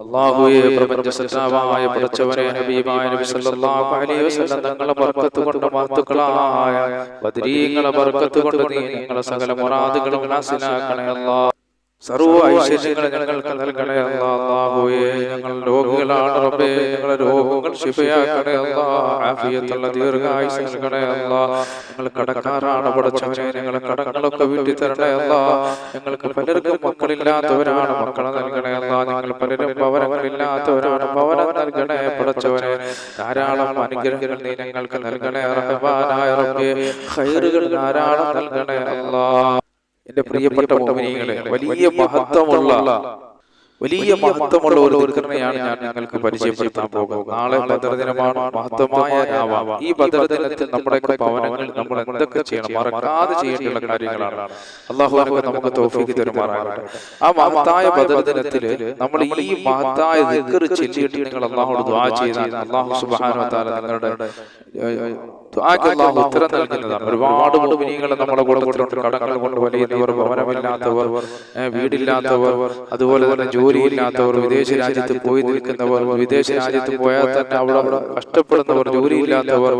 അള്ളാഹുവെ പ്രപഞ്ച സൃഷ്ടാവായ പടച്ചവനെ ഹബീബായ നബി സല്ലല്ലാഹു അലൈഹി വസല്ലം തങ്ങളെ ബർക്കത്ത് കൊണ്ട് മാത്തുക്കളായ ബദരീങ്ങളെ ബർക്കത്ത് കൊണ്ട് നീ ഞങ്ങളെ സകല മുറാദുകളും നാസിലാക്കണേ അല്ലാ ഐശ്വര്യങ്ങൾ ഞങ്ങൾക്ക് നൽകണേ അല്ലാഹുവേ ഞങ്ങൾ രോഗികളാണ് റബ്ബേ ഞങ്ങളെ രോഗങ്ങൾ ശിഫയാക്കണേ ദീർഘായുസ് നൽകണേ അല്ലാ. ഞങ്ങൾ കടക്കാരാണ് പടച്ചവനെ ഞങ്ങളെ കടങ്ങളൊക്കെ വീട്ടി തരണേ അല്ലാ. ഞങ്ങൾക്ക് പലർക്കും മക്കളില്ലാത്തവരാണ് മക്കളെ നൽകണേ അല്ലാ. ഞങ്ങൾ പലരും ഭവനങ്ങളില്ലാത്തവരാണ് ഭവനം നൽകണേ പടച്ചവനെ ധാരാളം അനുഗ്രഹങ്ങൾ നീ ഞങ്ങൾക്ക് നൽകണേ റഹ്മാനായ റബ്ബേ. ഖൈറുകൾ ധാരാളം നൽകണേ അല്ലാ. എന്റെ പ്രിയപ്പെട്ട മോമിനികളെ വലിയ മഹത്വമുള്ള വലിയ മഹത്വമുള്ള ഒരു ദുർഘടനയാണ് ഞാൻ ഞങ്ങൾക്ക് പരിചയപ്പെടുത്താൻ പോകുന്നത്. നാളെ ഭദ്രദിനമാണ് മഹത്വമായ ഈ ഭദ്രദിനത്തിൽ നമ്മുടെ ഭവനങ്ങൾ നമ്മൾ എന്തൊക്കെ ചെയ്യണം? മറക്കാതെ ചെയ്യേണ്ടുള്ള കാര്യങ്ങളാണ്. അള്ളാഹു നമുക്ക് തോഫിക്ക് തരുമാറാകട്ടെ. ആ മഹത്തായ ഭദ്രദിനത്തിൽ നമ്മൾ ഈ മഹത്തായ ദിക്കറ് ചെല്ലിയിട്ട് നിങ്ങൾ അള്ളാഹോട് ദ്വാ ചെയ്താൽ അള്ളാഹു സുബാനോ താല നിങ്ങളുടെ അള്ളാഹു ഉത്തരം നൽകുന്നതാണ്. ഒരുപാട് മുമിനികളെ നമ്മുടെ കൂട്ടത്തിലുണ്ട് കടങ്ങൾ കൊണ്ട് വലിയവർ ഭവനമില്ലാത്തവർ വീടില്ലാത്തവർ അതുപോലെ തന്നെ ജോലിയില്ലാത്തവർ വിദേശ രാജ്യത്ത് പോയി നിൽക്കുന്നവർ വിദേശ രാജ്യത്ത് പോയാൽ തന്നെ അവിടെ അവിടെ കഷ്ടപ്പെടുന്നവർ ജോലിയില്ലാത്തവർ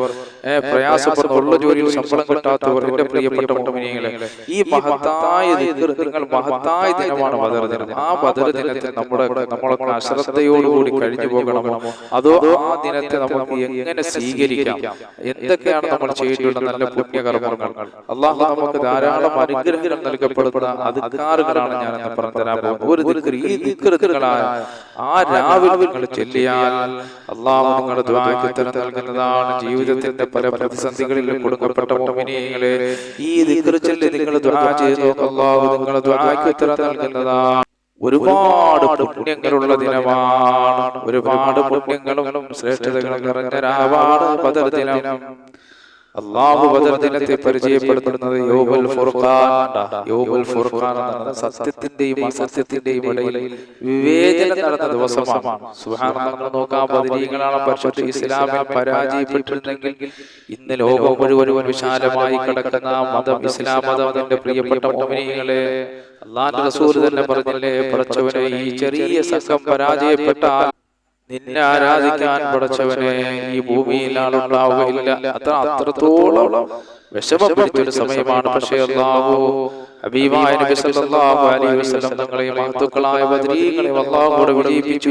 പ്രയാസപ്പെടുന്നുള്ള ജോലിയിൽ ശമ്പളം കിട്ടാത്തവർ എന്റെ പ്രിയപ്പെട്ട മുമിനികളെ. ഈ മഹത്തായ നിങ്ങൾ മഹത്തായ ദിനമാണ് ബദർ ദിനം. ആ ബദർ ദിനത്തിൽ നമ്മുടെ നമ്മളൊക്കെ അശ്രദ്ധയോടുകൂടി കഴിഞ്ഞു പോകണമോ? അതോ ആ ദിനത്തെ നമുക്ക് എങ്ങനെ സ്വീകരിക്കാം എന്തൊക്കെയാണ് നമ്മൾ ചെയ്തിട്ടുള്ള നല്ല പുണ്യകർമ്മങ്ങൾ അള്ളാഹു നമുക്ക് ധാരാളം അനുഗ്രഹങ്ങൾ നൽകപ്പെടുന്ന അധികാറുകളാണ് ഞാൻ എന്ന് പറഞ്ഞു തരാൻ പോകുന്നത്. ഒരു ഈ ദിക്റുകളായ ആ രാവിലെ നിങ്ങൾ ചെല്ലിയാൽ അള്ളാഹു നിങ്ങളുടെ ഉത്തരം നൽകുന്നതാണ് ജീവിതത്തിന്റെ പല പ്രതിസന്ധികളിൽ കൊടുക്കപ്പെട്ട മോമിനിയങ്ങളെ ഈ ദിക്ർ ചൊല്ലി നിങ്ങൾ ദ്വാ ചെയ്തു അള്ളാഹു നിങ്ങളുടെ ഉത്തരം നൽകുന്നതാണ്. ഒരുപാട് പുണ്യങ്ങളുള്ള ദിനമാണ്. ഒരുപാട് പുണ്യങ്ങളും ശ്രേഷ്ഠതകളും നിറഞ്ഞ രാവാണ് ബദർ ദിനം അള്ളാഹു വചനത്തെ പരിചയപ്പെടുത്തുന്നത് യോബൽ ഫുർഖാൻ. യോബൽ ഫുർഖാൻ എന്നത് സത്യത്തിന്റെയും അസത്യത്തിന്റെയും ഇടയിൽ വിവേചനം നടന്ന ദിവസമാണ്. സുഹാനങ്ങൾ നോക്കാൻ പതിനീകളാണ് പക്ഷേ ഇസ്ലാമിൽ പരാജയപ്പെട്ടിരുന്നെങ്കിൽ ഇന്ന് ലോകം മുഴുവൻ വിശാലമായി കിടക്കുന്ന മതം ഇസ്ലാം മതം പ്രിയപ്പെട്ട മോമിനികളെ അള്ളാന്റെ റസൂൽ തന്നെ പറഞ്ഞില്ലേ? പറച്ചവനെ ഈ ചെറിയ സംഘം പരാജയപ്പെട്ടാൽ നിന്നെ ആരാധിക്കാൻ പഠിച്ചവനെ ഈ ഭൂമിയിൽ ആളുണ്ടാവുകയില്ല അത്ര അത്രത്തോളം വിഷമപ്പെടുത്തിയൊരു സമയമാണ്. പക്ഷേ അള്ളാഹു ഹബീബായ നബി സല്ലല്ലാഹു അലൈഹി വസല്ലം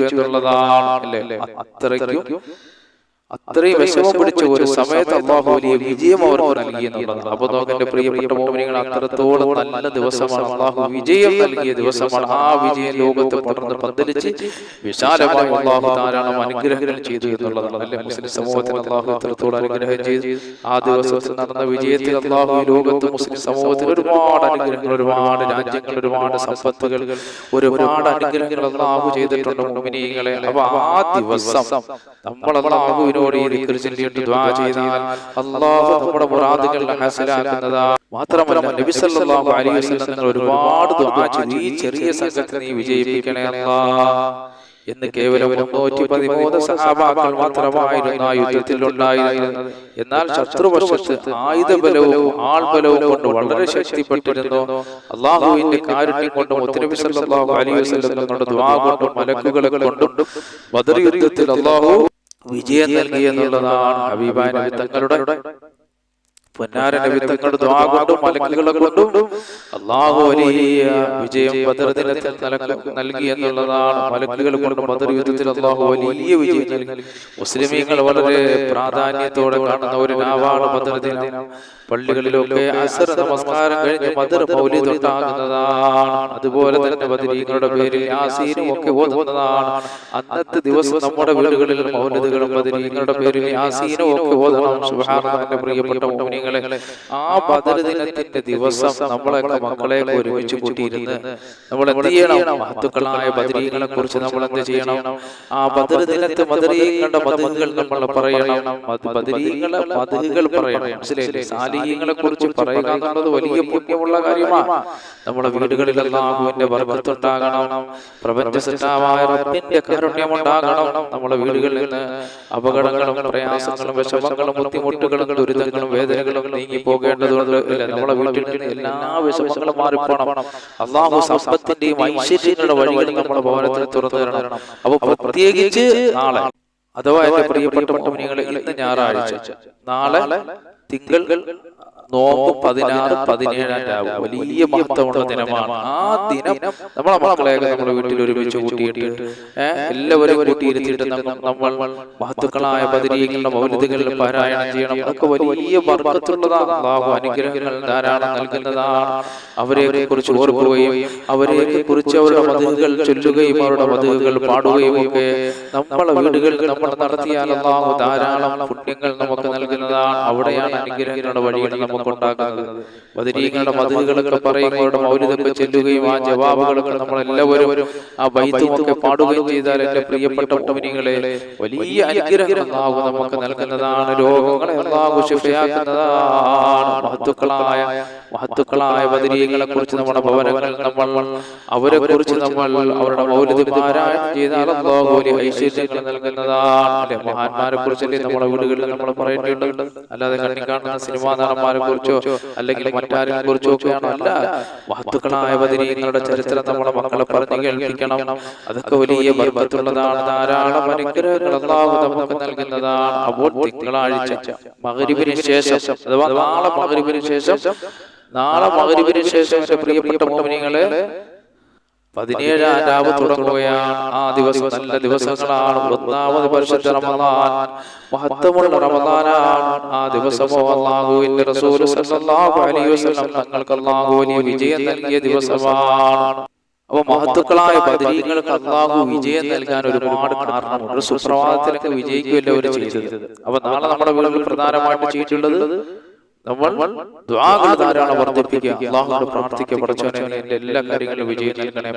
എന്നുള്ളതാണ് അത്രയ്ക്കും അത്രയും വിഷമം പിടിച്ച ഒരു സമയത്ത് അള്ളാഹു വലിയ വിജയം അവർക്ക് നൽകി അബദോകന്റെ പ്രിയപ്പെട്ട മോമിനികൾ അത്രത്തോളം നല്ല ദിവസമാണ് അള്ളാഹു വിജയം നൽകിയ ദിവസമാണ് ആ വിജയം ലോകത്തെ പടർന്ന് പന്തലിച്ച് വിശാലമായി അള്ളാഹു ധാരാളം അനുഗ്രഹങ്ങൾ ചെയ്തു എന്നുള്ളതാണ് അല്ലെ? മുസ്ലിം സമൂഹത്തിന് അള്ളാഹു അത്രത്തോളം അനുഗ്രഹം ചെയ്തു? ആ ദിവസത്തിൽ നടന്ന വിജയത്തിൽ അള്ളാഹു ലോകത്ത് മുസ്ലിം സമൂഹത്തിന് ഒരുപാട് അനുഗ്രഹങ്ങൾ ഒരുപാട് രാജ്യങ്ങൾ ഒരുപാട് സമ്പത്തുകൾ ഒരുപാട് അനുഗ്രഹങ്ങൾ അള്ളാഹു ചെയ്തിട്ടുണ്ട് മോമിനികളെ അപ്പൊ ആ ദിവസം നമ്മൾ അള്ളാഹുവിനോട് ഈ ദിക്ർ ചൊല്ലിയിട്ട് ദുആ ചെയ്താൽ അള്ളാഹു നമ്മുടെ മുറാദുകളെ ഹാസിലാക്കുന്നതാ മാത്രമല്ല നബി സല്ലല്ലാഹു അലൈഹി വസല്ലം നിങ്ങൾ ഒരുപാട് ദുആ ചെയ്തു ഈ ചെറിയ സംഘത്തെ നീ വിജയിപ്പിക്കണേ അല്ലാ എന്ന് കേവലം മുന്നൂറ്റി പതിമൂന്ന് സഹാബാക്കൾ മാത്രമായിരുന്നു ആ യുദ്ധത്തിൽ ഉണ്ടായിരുന്നത് എന്നാൽ ശത്രുവശത്ത് ആയുധബലവും ആൾബലവും കൊണ്ട് വളരെ ശക്തിപ്പെട്ടിരുന്നു. അള്ളാഹുവിന്റെ കാരുണ്യം കൊണ്ടും മുത്തനബി സല്ലല്ലാഹു അലൈഹി കൊണ്ടും ദ്വാ കൊണ്ടും മലക്കുകളെ കൊണ്ടും ബദർ യുദ്ധത്തിൽ അള്ളാഹു വിജയം നൽകി എന്നുള്ളതാണ് നബി തങ്ങളുടെ പൊന്നാര കൊണ്ടും മലക്കുകളെ കൊണ്ടും അള്ളാഹു വലിയ വിജയം നൽക- എന്നുള്ളതാണ് മലക്കുകൾ കൊണ്ട് ബദർ യുദ്ധത്തിൽ അള്ളാഹു വലിയ വിജയം നൽകി. മുസ്ലിമീങ്ങൾ വളരെ പ്രാധാന്യത്തോടെ കാണുന്ന ഒരു നാവാണ് ബദർ ദിനം. പള്ളികളിലൊക്കെ അസർ നമസ്കാരം കഴിഞ്ഞ് ബദർ മൗലിദ് ഉണ്ടാകുന്നതാണ് അതുപോലെ തന്നെ ബദരീങ്ങളുടെ പേരിൽ യാസീനും ഒക്കെ ഓതുന്നതാണ്. അന്നത്തെ ദിവസം നമ്മുടെ വീടുകളിൽ മൗലിദുകളും ബദരീങ്ങളുടെ പേരിൽ യാസീനും ഒക്കെ ഓതണം സുബ്ഹാനല്ലാഹ് പ്രിയപ്പെട്ട മുഅ്മിനീങ്ങളെ ആ ബദർ ദിനത്തിന്റെ ദിവസം നമ്മളെ മക്കളെ ഒരുമിച്ച് കൂട്ടിയിരുന്ന് നമ്മൾ എന്ത് ചെയ്യണം? മഹത്തുക്കളായ കുറിച്ച് നമ്മൾ എന്ത് ചെയ്യണം? ആ ബദർ ദിനത്തെ മധുരീകളുടെ മതങ്ങൾ നമ്മൾ പറയണം. ബദരീങ്ങളെ മതകൾ പറയണം മനസ്സിലായില്ലേ സാലി സാലിഹ്യങ്ങളെ കുറിച്ച് പറയുക എന്നുള്ളത് വലിയ പുണ്യമുള്ള കാര്യമാണ്. നമ്മുടെ വീടുകളിൽ അള്ളാഹുവിന്റെ പ്രപഞ്ച സൃഷ്ടാവായ റബ്ബിന്റെ കാരുണ്യമുണ്ടാകണം. നമ്മുടെ വീടുകളിൽ നിന്ന് അപകടങ്ങളും പ്രയാസങ്ങളും വിഷമങ്ങളും ബുദ്ധിമുട്ടുകളും ദുരിതങ്ങളും വേദനകളും നീങ്ങി പോകേണ്ടതുണ്ട് നമ്മുടെ വീട്ടിൽ നിന്ന് എല്ലാ വിഷമങ്ങളും മാറിപ്പോണം. അള്ളാഹു സമ്പത്തിന്റെയും ഐശ്വര്യങ്ങളുടെ വഴികൾ നമ്മുടെ ഭവനത്തിൽ തുറന്നു തരണം. അപ്പൊ പ്രത്യേകിച്ച് നാളെ. അഥവാ എന്റെ പ്രിയപ്പെട്ട മോമിനികളെ ഇന്ന് ഞായറാഴ്ച. നാളെ തിങ്കൾ നോമ്പ് പതിനാറ് പതിനേഴാം രാവ്. വലിയ മഹത്വമുള്ള ദിനമാണ്. ആ ദിനം നമ്മളെ മക്കളെയൊക്കെ നമ്മുടെ വീട്ടിൽ ഒരുമിച്ച് കൂട്ടിയിട്ട് എല്ലാവരും കൂട്ടിയിരുത്തിയിട്ട് നമ്മൾ മഹത്തുക്കളായ പതിരീകളുടെ മൗലിതകളിൽ പാരായണം ചെയ്യണം. അതൊക്കെ വലിയ വർഗത്തുള്ളതാണ് അള്ളാഹു അനുഗ്രഹങ്ങൾ ധാരാളം നൽകുന്നതാണ്. അവരെ കുറിച്ച് ഓർക്കുകയും അവരെ കുറിച്ച് അവരുടെ മതകൾ ചൊല്ലുകയും അവരുടെ മതകൾ പാടുകയും ഒക്കെ നമ്മളെ വീടുകളിൽ നമ്മൾ നടത്തിയാൽ അള്ളാഹു ധാരാളം പുണ്യങ്ങൾ നമുക്ക് നൽകുന്നതാണ്. അവിടെയാണ് അനുഗ്രഹങ്ങളുടെ വഴികൾ നമുക്ക് ഉണ്ടാക്കുന്നത് ബദരീങ്ങളുടെ മതിലുകളൊക്കെ പറയുമ്പോൾ അവരുടെ മൗലിതൊക്കെ ചെല്ലുകയും ആ ജവാബുകളൊക്കെ നമ്മൾ എല്ലാവരും ആ വൈദ്യമൊക്കെ പാടുകയും ചെയ്താൽ എന്റെ പ്രിയപ്പെട്ട മുമിനികളെ വലിയ അനുഗ്രഹം അള്ളാഹു നമുക്ക് നൽകുന്നതാണ്. രോഗങ്ങളെ അള്ളാഹു ശിഫയാക്കുന്നതാണ് മഹത്തുക്കളായ മഹത്തുക്കളായ ബദരീകളെ കുറിച്ച് നമ്മുടെ ഭവനങ്ങളിൽ നമ്മൾ അവരെ കുറിച്ച് നമ്മൾ അവരുടെ മൗലിക പാരായണം ചെയ്താൽ അള്ളാഹു വലിയ ഐശ്വര്യങ്ങൾ നൽകുന്നതാണ്. മഹാന്മാരെ കുറിച്ചല്ലേ നമ്മുടെ വീടുകളിൽ നമ്മൾ പറയേണ്ടതുണ്ട് അല്ലാതെ കണ്ണി കാണുന്ന സിനിമാ നടന്മാരെ കുറിച്ചോ അല്ലെങ്കിൽ മറ്റാരെ കുറിച്ചോ ഒക്കെയാണോ അല്ല. മഹത്തുക്കളായ ബദരീങ്ങളുടെ ചരിത്രം നമ്മുടെ മക്കളെ പറഞ്ഞു കേൾപ്പിക്കണം. അതൊക്കെ വലിയ ബർബത്തുള്ളതാണ് ധാരാളം അനുഗ്രഹങ്ങൾ അള്ളാഹു നമുക്ക് നൽകുന്നതാണ്. അപ്പോൾ തിങ്കളാഴ്ച മകരിവിന് ശേഷം അഥവാ നാളെ മകരിവിന് ശേഷം നാളെ മകരിവിന് ശേഷം പ്രിയപ്പെട്ട മോമിനികളെ പതിനേഴാം രാവ് തുടങ്ങുകയാണ്. ആ ദിവസം നല്ല ദിവസങ്ങളാണ്. ഒന്നാമത് പരിശുദ്ധ റമദാൻ. മഹത്വമുള്ള റമദാനാണ്. ആ ദിവസമോ അല്ലാഹുവിന്റെ റസൂൽ സല്ലല്ലാഹു അലൈഹി വസല്ലം തങ്ങൾക്ക് വലിയ വിജയം നൽകിയ ദിവസമാണ്. അപ്പൊ മഹത്തുക്കളായ ബദരീങ്ങൾക്ക് അള്ളാഹു വിജയം നൽകാൻ ഒരുപാട് കാരണമുണ്ട് സുപ്രഭാതത്തിലൊക്കെ വിജയിക്കുകയല്ല അവർ ചെയ്തത്? അപ്പൊ നാളെ നമ്മുടെ വീടുകളിൽ പ്രധാനമായിട്ട് ചെയ്തിട്ടുള്ളത് നമ്മൾ ധാരാളം വർദ്ധിപ്പിക്കുക. അള്ളാഹുനോട് പ്രാർത്ഥിക്കുക. പഠിച്ചവനെ എല്ലാ കാര്യങ്ങളും വിജയം നൽകണേ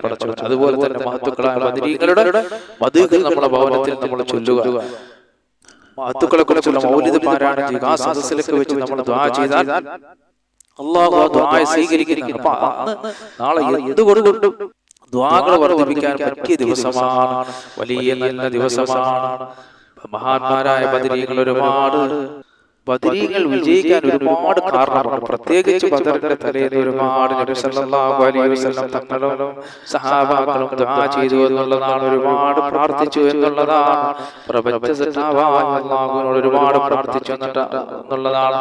അതുപോലെ തന്നെ മഹത്തുക്കളായ മധുകൾ നമ്മുടെ ഭവനത്തിൽ നമ്മൾ ചൊല്ലുക. മഹത്തുക്കളെ കുറിച്ചുള്ള മൗലിക പാരായണം ചെയ്യുക ആ സദസ്സിലൊക്കെ വെച്ച് നമ്മൾ ദ്വാ ചെയ്താൽ അള്ളാഹു ആ ദ്വായ സ്വീകരിക്കുന്നു അപ്പൊ അന്ന് നാളെ എന്തുകൊണ്ടും ദ്വാകൾ വർദ്ധിപ്പിക്കാൻ പറ്റിയ ദിവസമാണ്? വലിയ നല്ല ദിവസമാണ്. മഹാന്മാരായ ബദരീകൾ ഒരുപാട് ബദരീകൾ വിജയിക്കാൻ ഒരുപാട് കാരണമാണ് പ്രത്യേകിച്ച് ബദറിന്റെ തലേന്ന് ഒരുപാട് തങ്ങളും സഹാബാക്കളും ദുആ ചെയ്തു എന്നുള്ളതാണ് ഒരുപാട് പ്രാർത്ഥിച്ചു എന്നുള്ളതാണ് പ്രപഞ്ച ഒരുപാട് പ്രാർത്ഥിച്ചു എന്നുള്ളതാണ്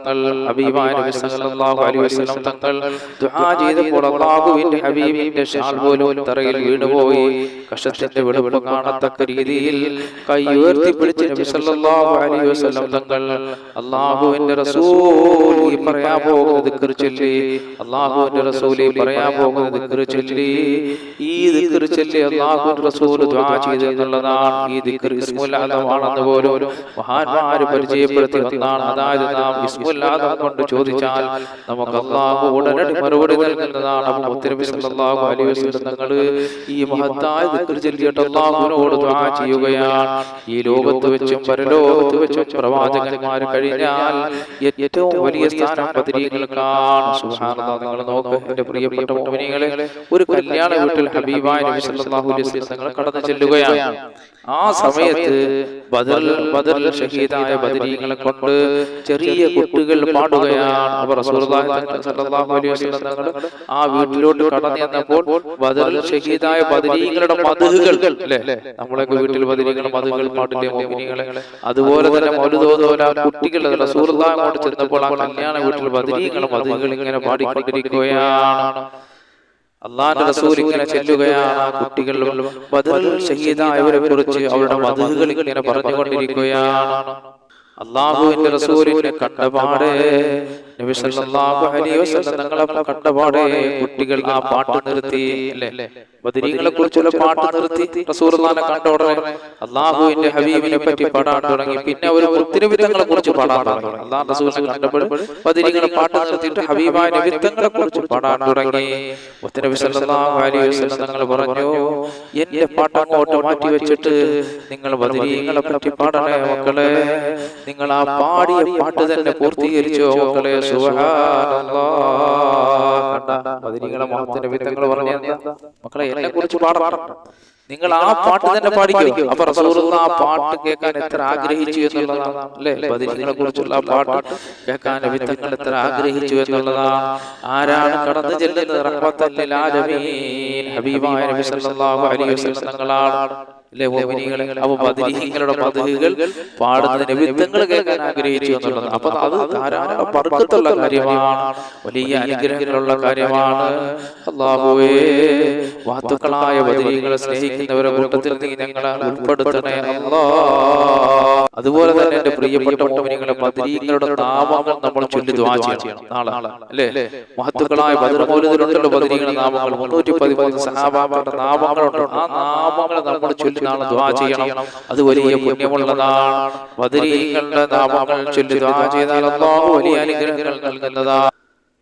തങ്ങൾ തങ്ങൾ ദുആ ചെയ്തപ്പോൾ ഹബീബിന്റെ പോലും തറയിൽ വീണുപോയി. കഷത്തിന്റെ വെളുപ്പ് കാണത്തക്ക രീതിയിൽ കൈ ഉയർത്തി പിടിച്ച് നബി സല്ലല്ലാഹു അലൈഹി വസല്ലം തങ്ങൾ അല്ലാഹുവിന്റെ റസൂൽ ഈ പറയാൻ പോകുന്ന ദിക്ർ ചൊല്ലി അല്ലാഹുവിന്റെ റസൂൽ ഈ പറയാൻ പോകുന്ന ദിക്ർ ചൊല്ലി ഈ ദിക്ർ ചൊല്ലി അല്ലാഹുവിന്റെ റസൂൽ ദുആ ചെയ്തു എന്നുള്ളതാണ് ഈ ദിക്ർ ഇസ്മുൽ ആദമാണെന്ന് പോലും മഹാന്മാര് പരിചയപ്പെടുത്തി ഒന്നാണ് അതായത് നാം ഇസ്മുൽ ആദം കൊണ്ട് ചോദിച്ചാൽ നമുക്ക് അല്ലാഹു ഉടനടി മറുപടി നൽകുന്നതാണ്. മുത്തനബി സല്ലല്ലാഹു അലൈഹി വസല്ലം തങ്ങൾ ഈ മഹത്തായ ദിക്ർ ചൊല്ലിയിട്ട് അല്ലാഹുവിനോട് ദുആ ചെയ്യുകയാണ്. ഈ ലോകത്ത് വെച്ചും പരലോകത്ത് വെച്ചും പ്രവാചകന്മാർ കഴിഞ്ഞാൽ ഏറ്റവും വലിയ സ്ഥാനം ബദരീകൾക്കാണ് നിങ്ങൾ നോക്കൂ എന്റെ പ്രിയപ്പെട്ട ഒരു കല്യാണ വീട്ടിൽ ഹബീബായ നബി സല്ലല്ലാഹു അലൈഹി വസല്ലം കടന്നു ചെല്ലുകയാണ്. ആ സമയത്ത് ബദൽ ബദറിൽ ഷഹീദായ ബദരീകളെ കൊണ്ട് ചെറിയ കുട്ടികൾ പാടുകയാണ്. അവർ സല്ലല്ലാഹു അലൈഹി വസല്ലം ആ വീട്ടിലോട്ട് കടന്നു ചെന്നപ്പോൾ ബദറിൽ ഷഹീദായ ബദരീകളുടെ മധുകൾ അല്ലേ? നമ്മളൊക്കെ വീട്ടിൽ ബദരീകളുടെ മധുകൾ പാടില്ലേ അതുപോലെ തന്നെ മൗലുദോദോല കുട്ടികൾ അങ്ങോട്ട് ചെന്നപ്പോൾ ആ കല്യാണ വീട്ടിൽ വധിനീകളും മധുകൾ ഇങ്ങനെ പാടിക്കൊണ്ടിരിക്കുകയാണ്. അള്ളാന്റെ റസൂൽ ഇങ്ങനെ ചെല്ലുകയാണ് ആ കുട്ടികൾ ബദറിൽ ഷഹീദായവരെ കുറിച്ച് അവരുടെ വധുകൾ ഇങ്ങനെ പറഞ്ഞുകൊണ്ടിരിക്കുകയാണ്. അള്ളാഹുവിന്റെ റസൂലിനെ കണ്ടപാടെ നബി സല്ലല്ലാഹു അലൈഹി വസല്ലം തങ്ങളെ കണ്ടപാടെ കുട്ടികൾ ആ പാട്ട് നിർത്തി അല്ലേ? ബദരീങ്ങളെ കുറിച്ചുള്ള പാട്ട് നിർത്തി റസൂലുള്ളാഹിനെ കണ്ട ഉടനെ അല്ലാഹുവിന്റെ ഹബീബിനെ പറ്റി പാടാൻ തുടങ്ങി. പിന്നെ അവർ മുത്തിനബിത്തങ്ങളെ കുറിച്ച് പാടാൻ തുടങ്ങി. അല്ലാഹു റസൂലിനെ കണ്ടപ്പോൾ ബദരീങ്ങളെ പാട്ട് നിർത്തിയിട്ട് ഹബീബായ നബിത്തങ്ങളെ കുറിച്ച് പാടാൻ തുടങ്ങി. മുത്തനബി സല്ലല്ലാഹു അലൈഹി വസല്ലം തങ്ങൾ പറഞ്ഞു എന്റെ പാട്ട് അങ്ങോട്ട് മാറ്റി വെച്ചിട്ട് നിങ്ങൾ ബദരീങ്ങളെ പറ്റി പാടണേ മക്കളെ. നിങ്ങൾ ആ പാടിയ പാട്ട് തന്നെ പൂർത്തീകരിച്ചോ മക്കളെ മഹത്തിന്റെ വിത്തങ്ങൾ പറഞ്ഞു മക്കളെ എന്നെ കുറിച്ച് പാടാൻ നിങ്ങൾ ആ പാട്ട് തന്നെ പാടിക്കും. അപ്പൊ റസൂലുള്ള ആ പാട്ട് കേൾക്കാൻ എത്ര ആഗ്രഹിച്ചു എന്നുള്ളതാണ്. അല്ലെ? പതിനെ കുറിച്ചുള്ള ആ പാട്ട് കേൾക്കാൻ വിത്തങ്ങൾ എത്ര ആഗ്രഹിച്ചു എന്നുള്ളതാണ്. ആരാണ് കടന്നു ചെല്ലുന്നത്? ഹബീബായ സല്ലല്ലാഹു അലൈഹി വസല്ലം തങ്ങളാണ്. വിത്തങ്ങൾ കേൾക്കാൻ ആഗ്രഹിച്ചു എന്നുള്ളത്. അപ്പൊ അത് ധാരാളം പറക്കത്തുള്ള കാര്യമാണ്. വലിയ അനുഗ്രഹങ്ങളുള്ള കാര്യമാണ്. അള്ളാഹുവേ വാത്തുക്കളായ ബദിരികളെ സ്നേഹിക്കുന്നവരെ കൂട്ടത്തിൽ നീ ഞങ്ങളെ ഉൾപ്പെടുത്തണേ അല്ലാ. അതുപോലെ തന്നെ എന്റെ പ്രിയപ്പെട്ട മോമിനികളെ ബദരീങ്ങളുടെ നാമങ്ങൾ നമ്മൾ ചൊല്ലി ദ്വാ ചെയ്യണം നാളെ അല്ലേ? മഹത്തുക്കളായ ബദർമൂലത്തിലുള്ള ബദിരീകളുടെ നാമങ്ങൾ മുന്നൂറ്റി പതിമൂന്ന് സഹാബാക്കളുടെ നാമങ്ങളുണ്ടോ. ആ നാമങ്ങൾ നമ്മൾ ചൊല്ലി നാളെ ദ്വാ ചെയ്യണം. അത് വലിയ പുണ്യമുള്ളതാണ്. ബദരീങ്ങളുടെ നാമങ്ങൾ ചൊല്ലി ദ്വാ ചെയ്താൽ അല്ലാഹു വലിയ അനുഗ്രഹങ്ങൾ നൽകുന്നതാണ്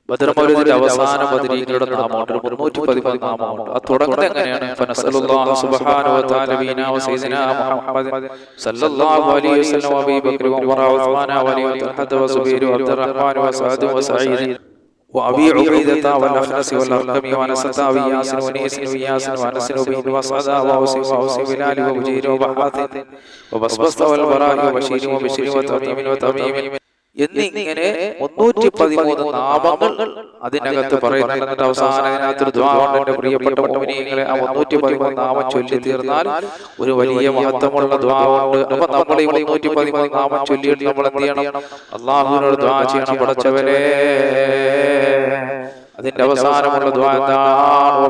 ബദർമൗലിദിന്റെ അവസാന ബദരീങ്ങളുടെ നാമമുണ്ട് മുന്നൂറ്റി പതിമൂന്ന് നാമമുണ്ട് അത് തുടങ്ങുന്നത് എങ്ങനെയാണ്? ഫനസലുല്ലാഹു സുബ്ഹാനഹു വ തആല ബീനാ വ സയ്യിദിനാ മുഹമ്മദ് സല്ലല്ലാഹു അലൈഹി വസല്ലം വ അബീ ബക്കർ വ ഉമർ വ ഉസ്മാൻ വ അലി വ തഹദ വ സുബൈർ വ അബ്ദുറഹ്മാൻ വ സഅദ് വ സഈദ് وأبي عبيدة والأخنس والأرقم وأنس وياس ونيس وياس وأنس وبين وصعدا وأوس وأوس بلال وبجير وبحاث وبصبص والبراء وبشير وبشير وتميم وتميم എന്നിങ്ങനെ മുന്നൂറ്റി പതിമൂന്ന് നാമങ്ങൾ അതിനകത്ത് പറയുന്നത് എന്നിട്ട് അവസാനം അതിനകത്തൊരു പ്രിയപ്പെട്ട മോമിനിയങ്ങളെ ആ മുന്നൂറ്റി പതിമൂന്ന് നാമം ചൊല്ലി തീർന്നാൽ ഒരു വലിയ മഹത്വമുള്ള ദ്വാവുണ്ട് അപ്പൊ നമ്മൾ ഈ മുന്നൂറ്റി പതിമൂന്ന് നാമം ചൊല്ലിയിട്ട് നമ്മൾ എന്ത് ചെയ്യണം? അള്ളാഹുവിനോട് ദ്വാ ചെയ്യണം. പടച്ചവരെ അതിന്റെ അവസാനമുള്ള ദ്വാ എന്താണ്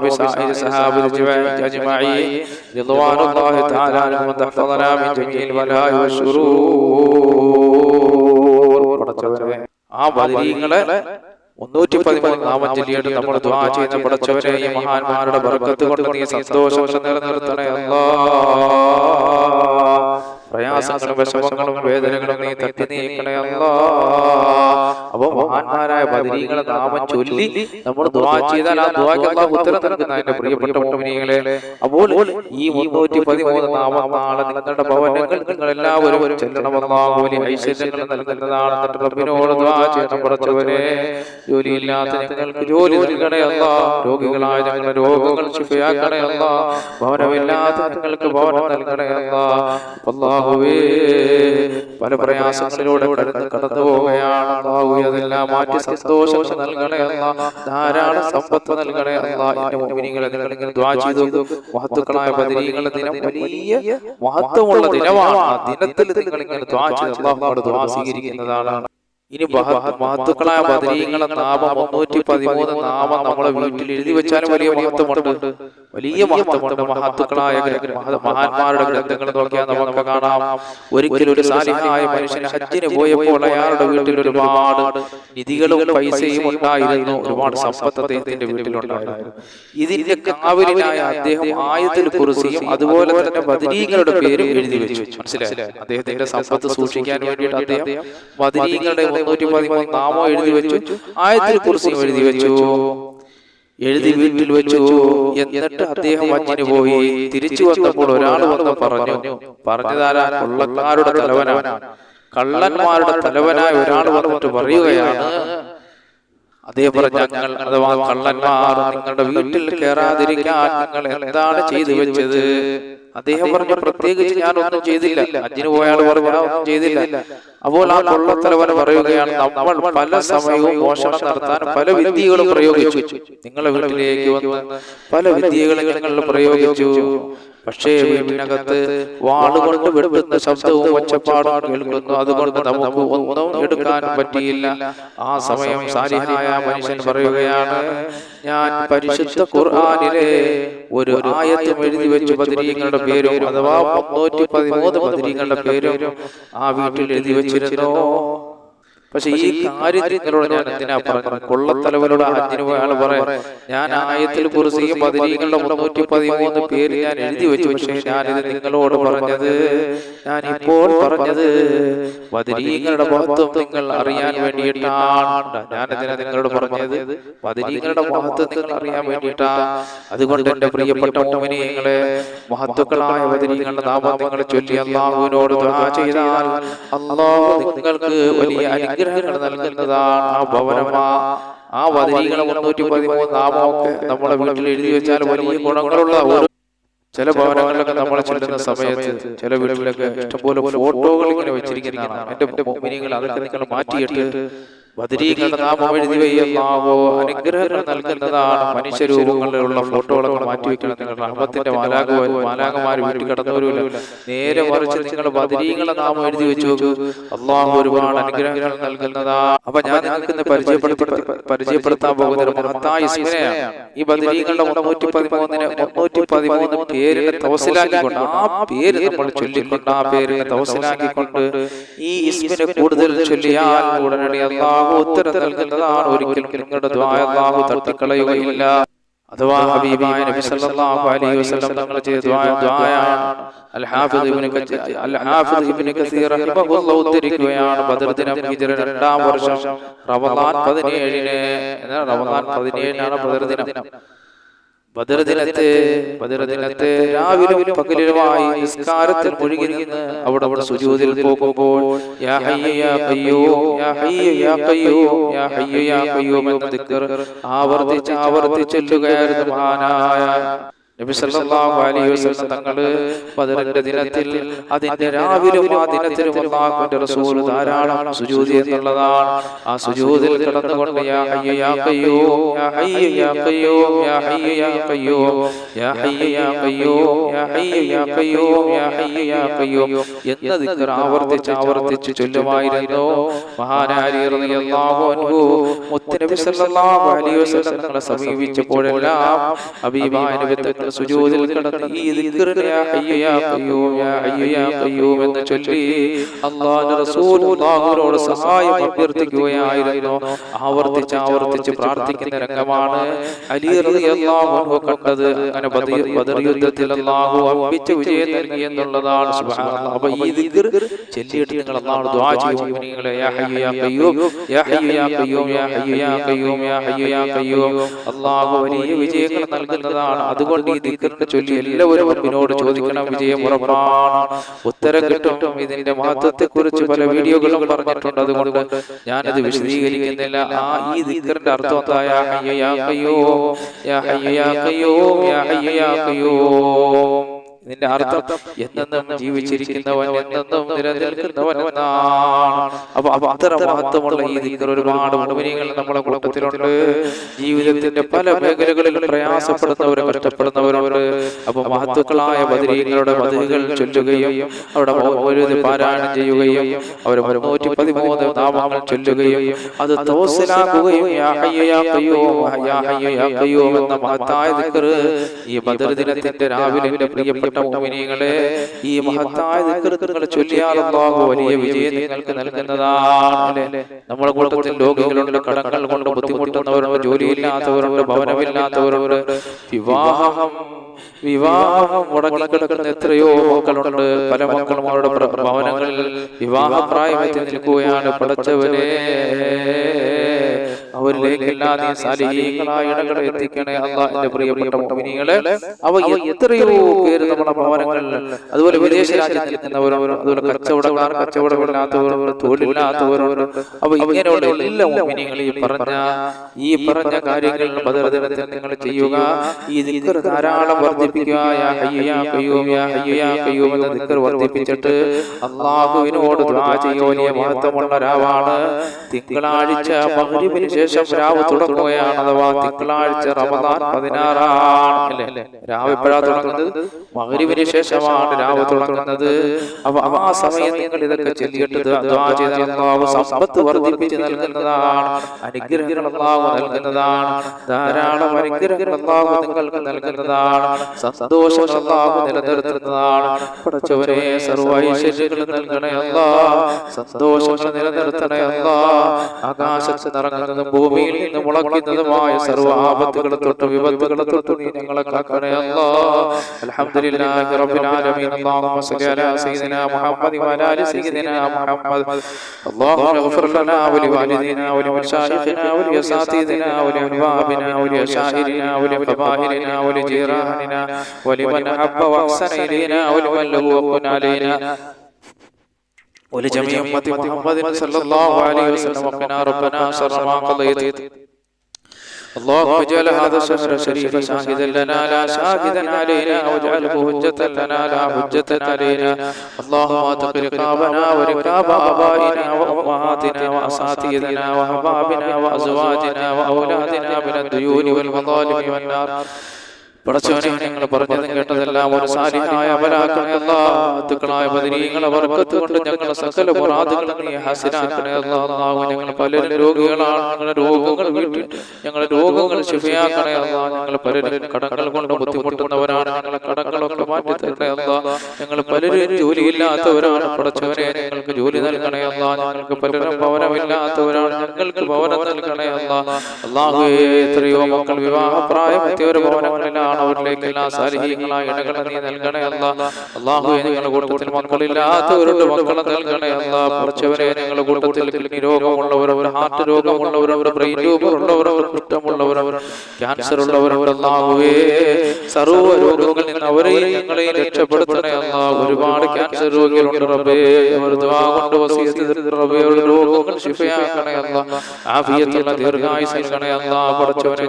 റിദ്വാനുല്ലാഹി തആല അൻഹും തഹ്ഫദനാ മിൻ ജമീൽ വലായി വശുറൂർ ആ ബദരീങ്ങളെ മുന്നൂറ്റി പതിമൂന്ന് നാമം ചൊല്ലിയിട്ട് നമ്മൾ ദ്വാ ചെയ്യുന്ന പടച്ചവരെ ഈ മഹാന്മാരുടെ ബർക്കത്ത് കൊണ്ട് നീ സന്തോഷം നിലനിർത്തണേ. അല്ലാ പ്രയാസങ്ങളും വിഷമങ്ങളും വേദനകളും നീ തട്ടി നീക്കണേ അല്ലാ. അപ്പൊ മഹാന്മാരായ പതിനീകളെ നാമം ചൊല്ലി നമ്മൾ ദ്വാ ചെയ്താൽ ആ ദ്വാക്ക് അള്ളാഹു ഉത്തരം നൽകുന്ന എന്റെ പ്രിയപ്പെട്ട മുഅ്മിനീങ്ങളെ അപ്പോൾ ഈ മുന്നൂറ്റി പതിമൂന്ന് നാമം നാളെ നിങ്ങളുടെ ഭവനങ്ങൾ നിങ്ങൾ എല്ലാവരും ചെല്ലണം അല്ലാഹു വലിയ ഐശ്വര്യങ്ങൾ നൽകുന്നതാണ് റബ്ബിനോട് ദ്വാ ചെയ്യണം പടച്ചവരെ ജോലിയില്ലാത്ത ഞങ്ങൾക്ക് ജോലി നൽകണേ അല്ല. രോഗികളായ ഞങ്ങളുടെ രോഗങ്ങൾ ശുഭയാക്കണയല്ല ഭവനമില്ലാത്ത ഞങ്ങൾക്ക് ഭവനം നൽകണേ അല്ല. അല്ലാഹുവേ പല പ്രയാസങ്ങളിലൂടെ കടന്ന് പോവുകയാണ് അല്ലാഹു അതെല്ലാം മാറ്റി സന്തോഷം നൽകണേ അല്ല. ധാരാളം സമ്പത്ത് നൽകണേ ഇങ്ങനെ ദ്വാ ചെയ്തു. മഹത്തുക്കളായ ബദരീകളുടെ ദിനം വലിയ മഹത്വമുള്ള ദിനമാണ്. ആ ദിനത്തിൽ നിങ്ങൾ ഇങ്ങനെ ദ്വാ ചെയ്ത് അള്ളാഹുനോട് ദ്വാ സ്വീകരിക്കുന്നതാണ്. ഇനി മഹ- മഹത്തുക്കളായ ബദരീങ്ങളെ നാമം മുന്നൂറ്റി പതിമൂന്ന് നാമം നമ്മളെ വീട്ടിൽ എഴുതി വെച്ചാലും വലിയ മഹത്വമുണ്ട്. വലിയ മഹത്വമുണ്ട് മഹത്തുക്കളായ മഹാന്മാരുടെ ഗ്രന്ഥങ്ങൾ നോക്കിയാൽ നമുക്ക് കാണാം. ഒരിക്കലും ഒരു സാലിഹായ മനുഷ്യൻ ഹജ്ജിന് പോയപ്പോൾ അയാളുടെ വീട്ടിൽ ഒരുപാട് നിധികളും പൈസയും ഉണ്ടായിരുന്നു. ഒരുപാട് സമ്പത്ത് അദ്ദേഹത്തിന്റെ വീട്ടിലുണ്ടായിരുന്നു ഇതിന്റെ കാവലിനായ അദ്ദേഹം ആയത്തിൽ കുറിച്ചും അതുപോലെ തന്നെ ബദരീങ്ങളുടെ പേരും എഴുതി വെച്ചു. മനസ്സിലായി? അദ്ദേഹത്തിന്റെ സമ്പത്ത് സൂക്ഷിക്കാൻ വേണ്ടിയിട്ട് അദ്ദേഹം ബദരീങ്ങളുടെ മുന്നൂറ്റി പതിമൂന്ന് നാമോ എഴുതി വെച്ചു. ആയത്തിൽ കുറിച്ചും എഴുതി വെച്ചു. എഴുതി വീട്ടിൽ വെച്ചു. എന്നിട്ട് അദ്ദേഹം ഹജ്ജിന് പോയി. തിരിച്ചു വന്നപ്പോൾ ഒരാൾ വന്ന് പറഞ്ഞു. പറഞ്ഞതാരാ? കൊള്ളക്കാരുടെ തലവനാണ് കള്ളന്മാരുടെ തലവനായ ഒരാൾ വന്നിട്ട് പറയുകയാണ്. അദ്ദേഹം പറഞ്ഞു ഞങ്ങൾ അഥവാ കള്ളന്മാർ നിങ്ങളുടെ വീട്ടിൽ കയറാതിരിക്കാൻ നിങ്ങൾ എന്താണ് ചെയ്തു വെച്ചത്? അദ്ദേഹം പറഞ്ഞു പ്രത്യേകിച്ച് ഞാൻ ഒന്നും ചെയ്തില്ല. അജിന് പോയാൾ പറഞ്ഞു ഒന്നും ചെയ്തില്ല. അപ്പോൾ ആ കൊള്ളത്തലവൻ പറയുകയാണ് നമ്മൾ പല സമയവും മോഷണം നടത്താൻ പല വിദ്യകളും പ്രയോഗിച്ചു. നിങ്ങളെ വീട്ടിലേക്ക് വന്ന് പല വിദ്യകളും നിങ്ങൾ പ്രയോഗിച്ചു. പക്ഷേ വീട്ടിനകത്ത് വാളുകൊണ്ട് വിടുന്ന ശബ്ദവും ഒച്ചപ്പാടും കേൾക്കുന്നു. അതുകൊണ്ട് നമുക്ക് ഒന്നും എടുക്കാൻ പറ്റിയില്ല. ആ സമയം സാരിഹായ മനുഷ്യൻ പറയുകയാണ് ഞാൻ പരിശുദ്ധ ഖുർആനിലെ ഒരു ആയത്തും എഴുതി വെച്ചു ബദരീങ്ങളുടെ പേരും അഥവാ മുന്നൂറ്റി പതിമൂന്ന് ബദരീങ്ങളുടെ പേരും ആ വീട്ടിൽ എഴുതി വെച്ചിരുന്നു പക്ഷെ ഈ കാര്യം നിങ്ങളോട് ഞാൻ എന്തിനാ പറഞ്ഞത്? കൊള്ളത്തലവനോട് ഹജ്ജിന് പോയ ആൾ പറയാം ഞാൻ ആയത്തിൽ കുറിച്ചും പതിനീകളുടെ മുന്നൂറ്റി പതിമൂന്ന് പേര് ഞാൻ എഴുതി വെച്ചു. പക്ഷേ ഞാനിത് നിങ്ങളോട് പറഞ്ഞത് ഞാൻ ഇപ്പോൾ പറഞ്ഞത് പതിനീകളുടെ മഹത്വം നിങ്ങൾ അറിയാൻ വേണ്ടിയിട്ടാണ്. ഞാനിതിനെ നിങ്ങളോട് പറഞ്ഞത് പതിനീകളുടെ മഹത്വം നിങ്ങൾ അറിയാൻ വേണ്ടിയിട്ടാണ്. അതുകൊണ്ട് എന്റെ പ്രിയപ്പെട്ട മോമിനിയങ്ങളെ മഹത്വക്കളായ പതിനീകളുടെ നാമം നിങ്ങളെ ചൊല്ലി അള്ളാഹുവിനോട് ചെയ്താൽ അള്ളാഹു നിങ്ങൾക്ക് വലിയ അനുഗ്രഹങ്ങൾ നൽകുന്നതാണ് ആ ഭവനമാ. ആ വതിരികളെ മുന്നൂറ്റി പതിമൂന്ന് നാമമൊക്കെ നമ്മുടെ വീട്ടിൽ എഴുതി വെച്ചാൽ വലിയ ഗുണങ്ങളുള്ള ചില ഭവനങ്ങളിലൊക്കെ നമ്മൾ ചെല്ലുന്ന സമയത്ത് ചില വീടുകളിലൊക്കെ ഇഷ്ടംപോലെ ഫോട്ടോകൾ ഇങ്ങനെ വെച്ചിരിക്കുന്നതാണ്. എന്റെ മിനികൾ അതൊക്കെ നിങ്ങൾ മാറ്റിയിട്ട് ബദരീകളുടെ നാമം എഴുതി വയ്യാവോ അനുഗ്രഹങ്ങൾ നൽകുന്നതാണ് മനുഷ്യരൂപങ്ങളിലുള്ള ഫോട്ടോകളൊക്കെ മാറ്റി വെക്കണം നിങ്ങൾ റഹ്മത്തിന്റെ മാലാക മാലാകമാർ വീട്ടിൽ കടന്നവരുമില്ല നേരെ മറിച്ച് നിങ്ങൾ ബദരീകളുടെ നാമം എഴുതി വെച്ചു. നോക്കൂ അള്ളാഹു ഒരുപാട് അനുഗ്രഹങ്ങൾ നൽകുന്നതാ. അപ്പൊ ഞാൻ നിങ്ങൾക്ക് ഇന്ന് പരിചയപ്പെടുത്തി പരിചയപ്പെടുത്താൻ പോകുന്ന മഹത്തായ ഈ ബദരീകളുടെ മുന്നൂറ്റി പതിമൂന്നിന് മുന്നൂറ്റി പതിമൂന്ന് പേരിനെ തവസിലാക്കിക്കൊണ്ട് ആ പേര് നമ്മൾ ചൊല്ലിക്കൊണ്ട് ആ പേരിനെ തവസിലാക്കിക്കൊണ്ട് ഈ ഇസ്മിനെ കൂടുതൽ ചൊല്ലിയാൽ ഉടനടി അള്ളാഹു ഉത്തരം നൽകുന്നതാണ്. ഒരിക്കലും നിങ്ങളുടെ ദ്വായ അള്ളാഹു തട്ടിക്കളയുകയില്ല. അഥവാ ഹബീബായ നബി സല്ലല്ലാഹു അലൈഹി വസല്ലം തങ്ങൾ ചെയ്ത ദുആ ദുആയാണ് അൽ ഹാഫിദ് ഇബ്നു കസീർ അൽ ഹാഫിദ് ഇബ്നു കസീർ റഹിമഹുല്ലാഹ് ഉദ്ധരിക്കുകയാണ്. ബദർ ദിനം ഹിജ്റ രണ്ടാം വർഷം റമദാൻ 17ന് എന്നാൽ റമദാൻ 17നാണ് ബദർ ദിനം? ബദർ ദിനത്തെ ബദർ ദിനത്തെ രാവിലും പകലിലുമായി നിസ്കാരത്തിൽ അവിടെ അവിടെ പോകുമ്പോൾ യാ ഹയ്യ യാ യാ ഹയ്യ യാ യാ ഹയ്യ യാ ദിക്ർ ആവർത്തിച്ച് ആവർത്തിച്ച് മഹാനായ നബി സല്ലല്ലാഹു അലൈഹി വസല്ലം തങ്ങൾ ബദറിന്റെ ദിനത്തിൽ അതിന്റെ രാവിലും ആ ദിനത്തിലും അല്ലാഹുവിന്റെ റസൂൽ ധാരാളം സുജൂദ് എന്നുള്ളതാണ് ആ സുജൂദിൽ കിടന്നുകൊണ്ട് യാ ഹയ്യ യാ ഖയ്യൂം യാ ഹയ്യ യാ ഖയ്യൂം യാ ഹയ്യ യാ ഖയ്യൂം യാ ഹയ്യ യാ ഖയ്യൂം യാ ഹയ്യ യാ ഖയ്യൂം യാ ഹയ്യ യാ ഖയ്യൂം എന്ന ദിക്ർ ആവർത്തിച്ച് ആവർത്തിച്ച് ചൊല്ലുമായിരുന്നു മഹാനാരി റളിയല്ലാഹു അൻഹു മുത്തനബി സല്ലല്ലാഹു അലൈഹി വസല്ലം തങ്ങളെ സമീപിച്ചപ്പോഴെല്ലാം ഹബീബായ നബി തങ്ങൾ സുജൂദിൽ കിടന്ന് ഈ ഹയ്യ യാ യാ യാ എന്ന് ചൊല്ലി അല്ലാഹുവിന്റെ സഹായം അഭ്യർത്ഥിക്കുകയായിരുന്നു. ആവർത്തിച്ച് ആവർത്തിച്ച് പ്രാർത്ഥിക്കുന്ന രംഗമാണ് അലി റളിയല്ലാഹു അൻഹു കണ്ടത്. ബദർ യുദ്ധത്തിൽ അല്ലാഹു അമ്പിച്ച് വിജയം നൽകി എന്നുള്ളതാണ്. ഈ ദിക്ർ ചൊല്ലിയിട്ട് ദുആ ചെയ്യും യാ യാ ഹയ്യ യാ യാ ഹയ്യ യാ അല്ലാഹു വലിയ നൽകുന്നതാണ്. അതുകൊണ്ട് ഈ ദിക്റിനെ ചൊല്ലി എല്ലാവരും റബ്ബിനോട് ചോദിക്കണം വിജയം ഉറപ്പാണ്. ഉത്തരം കിട്ടും ഇതിന്റെ മഹത്വത്തെ കുറിച്ച് പല വീഡിയോകളും പറഞ്ഞിട്ടുണ്ട് അതുകൊണ്ട് ഞാനത് വിശദീകരിക്കുന്നില്ല. ആ ഈ ദിക്റിന്റെ അർത്ഥം എന്താ? യാ ഹയ്യ യാ ഖയ്യൂം യാ ഇതിന്റെ അർത്ഥം എന്നെന്നും ജീവിച്ചിരിക്കുന്നവൻ എന്നെന്നും നിലനിൽക്കുന്നവൻ എന്നാണ്. അപ്പൊ അത്ര മഹത്വമുള്ള ഈ ദിക്കർ ഒരുപാട് മുഴുവനികൾ നമ്മുടെ കൂട്ടത്തിലുണ്ട്. ജീവിതത്തിന്റെ പല മേഖലകളിൽ പ്രയാസപ്പെടുന്നവരും കഷ്ടപ്പെടുന്നവരോട് അപ്പൊ മഹത്വക്കളായ ബദരീങ്ങളുടെ മതിലുകൾ ചൊല്ലുകയും അവിടെ ഒരു പാരായണം ചെയ്യുകയും അവർ നൂറ്റി പതിമൂന്ന് നാമങ്ങൾ ചൊല്ലുകയും അത് തോസിലാക്കുകയും എന്ന മഹത്തായ ദിക്കർ ഈ ബദർ ദിനത്തിന്റെ രാവിലെ എന്റെ പ്രിയപ്പെട്ട ഈ മഹത്തായ നിങ്ങൾ ചൊല്ലിയാൽ അല്ലാഹു വലിയ വിജയം നിങ്ങൾക്ക് നൽകുന്നതാണ്? നമ്മുടെ കൂട്ടത്തിൽ രോഗികളുണ്ട് കടങ്ങൾ കൊണ്ട് ബുദ്ധിമുട്ടുന്നവരുണ്ട് ജോലിയില്ലാത്തവരുണ്ട് ഭവനമില്ലാത്തവരുണ്ട്. വിവാഹം വിവാഹം മുടങ്ങിക്കിടക്കുന്ന എത്രയോ മക്കളുണ്ട്. പല മക്കളും അവരുടെ ഭവനങ്ങളിൽ വിവാഹപ്രായമെത്തി നിൽക്കുകയാണ്. പടച്ചവനെ അവരിലേക്കെല്ലാം നീ സാലിഹീങ്ങളായ ഇടകളെ എത്തിക്കണേ പ്രിയപ്പെട്ട മുഅ്മിനീങ്ങളെ. അവ എത്രയോ പേര് നമ്മുടെ ഭവനങ്ങളിൽ അതുപോലെ വിദേശ നിൽക്കുന്നവരുണ്ട് അതുപോലെ കച്ചവടക്കാർ കച്ചവടമില്ലാത്തവരുണ്ട് തൊഴിലില്ലാത്തവരുണ്ട് അവ ഇങ്ങനെയുള്ള എല്ലാ മുഅ്മിനീങ്ങളും ഈ പറഞ്ഞ ഈ പറഞ്ഞ കാര്യങ്ങൾ ബദർദിനത്തിൽ നിങ്ങൾ ചെയ്യുക. ഈ ദിക്ർ ധാരാളം വർദ്ധിപ്പിക്കുക. യാ ഹയ്യ യാ ഖയ്യൂം യാ ഹയ്യ യാ ഖയ്യൂം എന്ന ദിക്ർ വർദ്ധിപ്പിച്ചിട്ട് അള്ളാഹുവിനോട് ദുആ മഹത്വമുള്ള രാവാണ് തിങ്കളാഴ്ച മഗ്രിബിന് ശേഷം രാവ് തുടങ്ങുകയാണ് അഥവാ തിങ്കളാഴ്ച റമദാൻ പതിനാറാണ് അല്ലേ? രാവ് എപ്പോഴാ തുടങ്ങുന്നത്? മകരിവിന് ശേഷമാണ് രാവ് തുടങ്ങുന്നത്. അപ്പൊ ആ സമയം നിങ്ങൾ ഇതൊക്കെ ചൊല്ലിയിട്ട് സമ്പത്ത് വർദ്ധിപ്പിച്ച് നൽകുന്നതാണ്. അനുഗ്രഹങ്ങൾ നൽകുന്നതാണ്. ധാരാളം അനുഗ്രഹങ്ങൾ നിങ്ങൾക്ക് നൽകുന്നതാണ്. സന്തോഷം നിലനിർത്തുന്നതാണ്. പഠിച്ചവരെ സർവൈശ്വര്യങ്ങൾ നൽകണേ അല്ലാ സന്തോഷം നിലനിർത്തണേ അല്ലാ ആകാശത്ത് നിറങ്ങുന്നതും ഭൂമിയിൽ നിന്ന് മുളയ്ക്കുന്നതുമായ സർവ്വ ആപത്തുകളെ തൊട്ട് വിപത്തുകളെ തൊട്ട് നീ ഞങ്ങളെ കാക്കണേ അല്ലാ അൽഹംദുലില്ലാഹി റബ്ബിൽ ആലമീൻ അല്ലാഹുമ്മ സ്വല്ലി അലാ സയ്യിദിനാ മുഹമ്മദ് വഅലാ ആലി സയ്യിദിനാ മുഹമ്മദ് اللهم اغفر لنا ولوالدينا ولمشايخنا ولأساتذتنا ولأحبابنا ولأشائرنا ولقبائلنا ولجيراننا ولمن أحب وأحسن إلينا ولمن له وكن علينا ولجميع أمة محمد صلى الله عليه وسلم وقنا ربنا شر ما قضيت اللهم اجعل هذا الشهر الشريف شاهدا لنا لا شاهدا علينا واجعله حجة لنا لا حجة علينا اللهم اتق رقابنا ورقاب آبائنا وأمهاتنا وأساتذتنا وأحبابنا وأزواجنا وأولادنا من الديون والمظالم والنار പടച്ചവനെ ഞങ്ങൾ പറഞ്ഞതും കേട്ടതെല്ലാം ഒരു വർക്കത്ത് കൊണ്ട് ഞങ്ങളെ സകല ഞങ്ങൾ പലരും രോഗികളാണ് ഞങ്ങളുടെ രോഗങ്ങൾ വീട്ടിൽ ഞങ്ങളുടെ രോഗങ്ങൾ ഞങ്ങൾ പലരും കടങ്ങൾ കൊണ്ട് ബുദ്ധിമുട്ടുന്നവരാണ്. ഞങ്ങളെ കടങ്ങളൊക്കെ മാറ്റി തരണേ അല്ലാ ഞങ്ങൾ പലരും ജോലിയില്ലാത്തവരാണ് പടച്ചവനെ ഞങ്ങൾക്ക് ജോലി നൽകണേ അല്ലാ ഞങ്ങൾക്ക് പലരും ഭവനമില്ലാത്തവരാണ്. ഞങ്ങൾക്ക് ഭവനം നൽകണേ അല്ലാഹുവേ അല്ലാഹു. എത്രയോ മക്കൾ വിവാഹപ്രായം എത്തിയവർ ഭവനങ്ങളിലാണ് അവരിലേക്ക് എല്ലാ സാലിഹീങ്ങളായ ഇടകളെ നീ നൽകണേ അല്ല അള്ളാഹു നിങ്ങളുടെ കൂട്ടത്തിൽ മക്കളില്ലാത്തവരുടെ മക്കളെ നൽകണേ അല്ല കുറച്ചവരെ നിങ്ങളുടെ കൂട്ടത്തിൽ കിഡ്നി രോഗമുള്ളവർ അവർ ഹാർട്ട് രോഗമുള്ളവർ അവർ ബ്രെയിൻ ട്യൂമർ ഉള്ളവർ അവർ കുറ്റമുള്ളവർ അവർ ക്യാൻസർ ഉള്ളവർ അവർ അല്ലാഹുവേ. സർവ രോഗങ്ങളിൽ നിന്ന് അവരെയും ഞങ്ങളെയും രക്ഷപ്പെടുത്തണേ അല്ല ഒരുപാട് ക്യാൻസർ രോഗികളുണ്ട് റബ്ബേ. അവർ കൊണ്ട് റബ്ബേ. രോഗങ്ങൾ ശിഫയാക്കണേ അല്ല ആഫിയത്തുള്ള ദീർഘായുസ് നൽകണേ അല്ല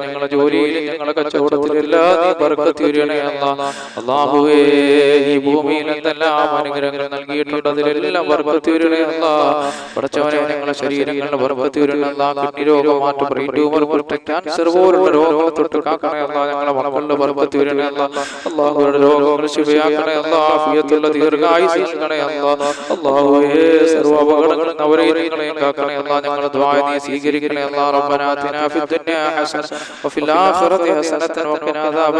ഞങ്ങളുടെ ജോലിയിൽ ഞങ്ങളുടെ കച്ചവടത്തിൽ എല്ലാ ബർക്കത്ത് അല്ലാഹുവേ ഈ അനുഗ്രഹങ്ങൾ ഞങ്ങളുടെ ശരീരങ്ങളുടെ ട്യൂമർ നൽകണേ അല്ലാ അല്ലാഹുവേ ഞങ്ങളുടെ നീ റബ്ബനാ ഹസന വഫിൽ വഖിനാ